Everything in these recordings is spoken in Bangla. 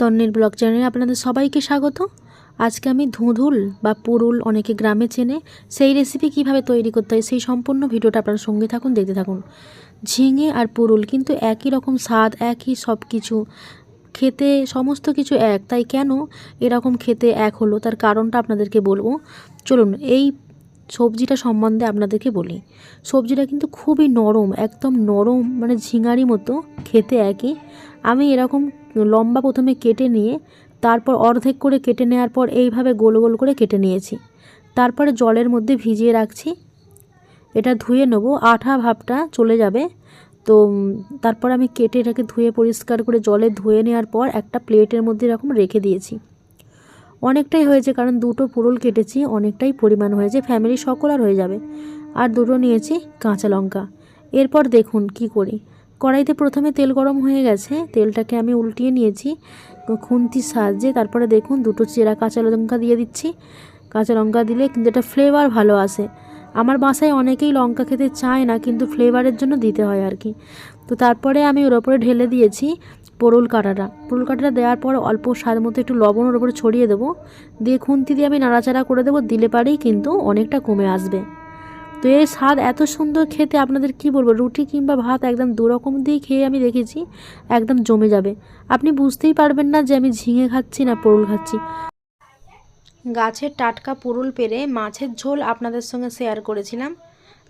তন্নির ব্লগ চ্যানেলে আপনাদের সবাইকে স্বাগত। আজকে আমি ধুঁধুল বা পুরুল অনেকে গ্রামে চেনে, সেই রেসিপি কীভাবে তৈরি করতে হয় সেই সম্পূর্ণ ভিডিওটা আপনার সঙ্গে থাকুন, দেখতে থাকুন। ঝিঙে আর পুরুল কিন্তু একই রকম স্বাদ, একই সব কিছু খেতে সমস্ত কিছু এক, তাই কেন এরকম খেতে এক হলো তার কারণটা আপনাদেরকে বলব। চলুন, এই সবজিটা সম্বন্ধে আপনাদেরকে বলি। সবজিটা কিন্তু খুবই নরম, একদম নরম মানে ঝিঙারি মতো, খেতে একই। আমি এরকম লম্বা প্রথমে কেটে নিয়ে, তারপর অর্ধেক করে কেটে নেওয়ার পর এইভাবে গোল গোল করে কেটে নিয়েছি। তারপরে জলের মধ্যে ভিজিয়ে রাখছি। এটা ধুয়ে নেব, আঠা ভাবটা চলে যাবে। তো তারপর আমি কেটে এটাকে ধুয়ে পরিষ্কার করে জলে ধুয়ে নেওয়ার পর একটা প্লেটের মধ্যে এরকম রেখে দিয়েছি। অনেকটাই হয়েছে, কারণ দুটো পুরুল কেটেছি, অনেকটাই পরিমাণ হয়েছে ফ্যামিলি সকল আর হয়ে যাবে। আর দুটো নিয়েছি কাঁচা লঙ্কা। এরপর দেখুন কি করি। কড়াইতে প্রথমে তেল গরম হয়ে গেছে, তেলটাকে আমি উল্টিয়ে নিয়েছি, খুন্তির সাহায্যে। তারপরে দেখুন দুটো চেরা কাঁচা লঙ্কা দিয়ে দিচ্ছি। কাঁচা লঙ্কা দিলে কিন্তু এটা ফ্লেভার ভালো আসে। আমার বাসায় অনেকেই লঙ্কা খেতে চায় না, কিন্তু ফ্লেভারের জন্য দিতে হয় আর কি। তো তারপরে আমি ওর ওপরে ঢেলে দিয়েছি পোরল কাঁটাটা। পোরল কাঁটাটা দেওয়ার পর অল্প স্বাদ মতো একটু লবণ ওর ওপরে ছড়িয়ে দেবো। দিয়ে খুন্তি দিয়ে আমি নাড়াচাড়া করে দেবো, দিলে পারেই কিন্তু অনেকটা কমে আসবে। তো এর স্বাদ এত সুন্দর খেতে, আপনাদের কি বলব? রুটি কিংবা ভাত একদম দু রকম দিয়েই খেয়ে আমি দেখেছি একদম জমে যাবে। আপনি বুঝতেই পারবেন না যে আমি ঝিঙে খাচ্ছি না পরুল খাচ্ছি। গাছের টাটকা পুরুল পেরে মাছের ঝোল আপনাদের সঙ্গে শেয়ার করেছিলাম।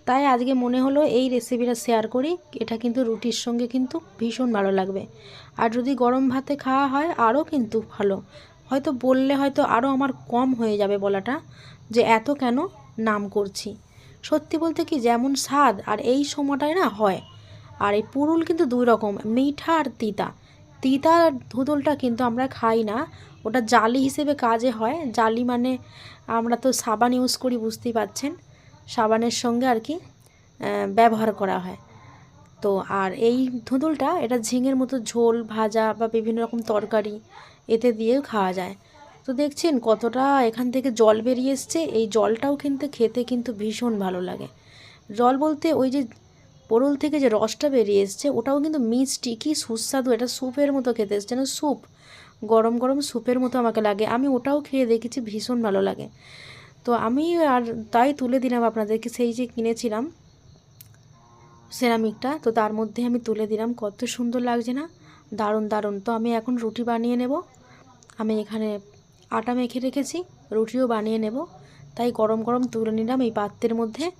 তাই আজকে মনে হলো এই রেসিপিটা শেয়ার করি। এটা কিন্তু রুটির সঙ্গে কিন্তু ভীষণ ভালো লাগবে। আর যদি গরম ভাতে খাওয়া হয়, আরও কিন্তু ভালো। হয়তো বললে হয়তো আরও আমার কম হয়ে যাবে বলাটা যে এত কেন নাম করছি। সত্যি বলতে কি যেমন স্বাদ আর এই সময়টায় না হয়। আর এই পুরুল কিন্তু দুই রকম, মিঠা আর তিতা। তিতা ধুদলটা কিন্তু আমরা খাই না। ওটা জালি হিসেবে কাজে হয়। জালি মানে আমরা তো সাবান ইউজ করি, বুঝতেই পাচ্ছেন সাবানের সঙ্গে আর কি ব্যবহার করা হয়। তো আর এই ধুদুলটা এটা ঝিঙের মতো ঝোল, ভাজা বা বিভিন্ন রকম তরকারি এতে দিয়েও খাওয়া যায়। তো দেখছেন কতটা এখান থেকে জল বেরিয়ে এসছে। এই জলটাও কিন্তু খেতে কিন্তু ভীষণ ভালো লাগে। জল বলতে ওই যে পোরল থেকে যে রসটা বেরিয়ে এসছে, ওটাও কিন্তু মিষ্টি, কি সুস্বাদু। এটা স্যুপের মতো খেতে এসছে না স্যুপ গরম গরম স্যুপের মতো আমাকে লাগে। আমি ওটাও খেয়ে দেখেছি, ভীষণ ভালো লাগে। তো আমি আর তাই তুলে দিলাম আপনাদেরকে, সেই যে কিনেছিলাম সেরামিকটা, তো তার মধ্যে আমি তুলে দিলাম। কত সুন্দর লাগছে না? দারুণ দারুণ। তো আমি এখন রুটি বানিয়ে নেব। আমি এখানে আটা মেখে রেখেছি, রুটিও বানিয়ে নেব। তাই গরম গরম তুলে নিলাম এই পাত্রের মধ্যে।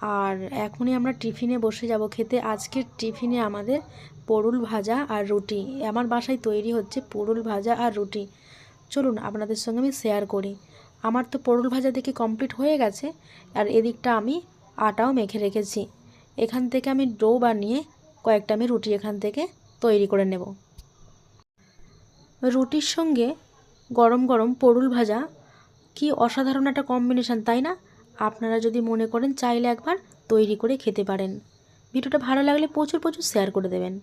আর এখনই আমরা টিফিনে বসে যাব খেতে। আজকের টিফিনে আমাদের পরুল ভাজা আর রুটি। আমার বাসায় তৈরি হচ্ছে পরুল ভাজা আর রুটি। চলুন আপনাদের সঙ্গে আমি শেয়ার করি। আমার তো পরুল ভাজা দেখে কমপ্লিট হয়ে গেছে, আর এদিকটা আমি আটাও মেখে রেখেছি। এখান থেকে আমি ডো বানিয়ে কয়েকটা আমি রুটি এখান থেকে তৈরি করে নেব। রুটির সঙ্গে গরম গরম পরুল ভাজা, কি অসাধারণ একটা কম্বিনেশান তাই না? আপনারা যদি মনে করেন, চাইলে একবার তৈরি করে খেতে পারেন। ভিডিওটা ভালো লাগলে প্রচুর প্রচুর শেয়ার করে দেবেন।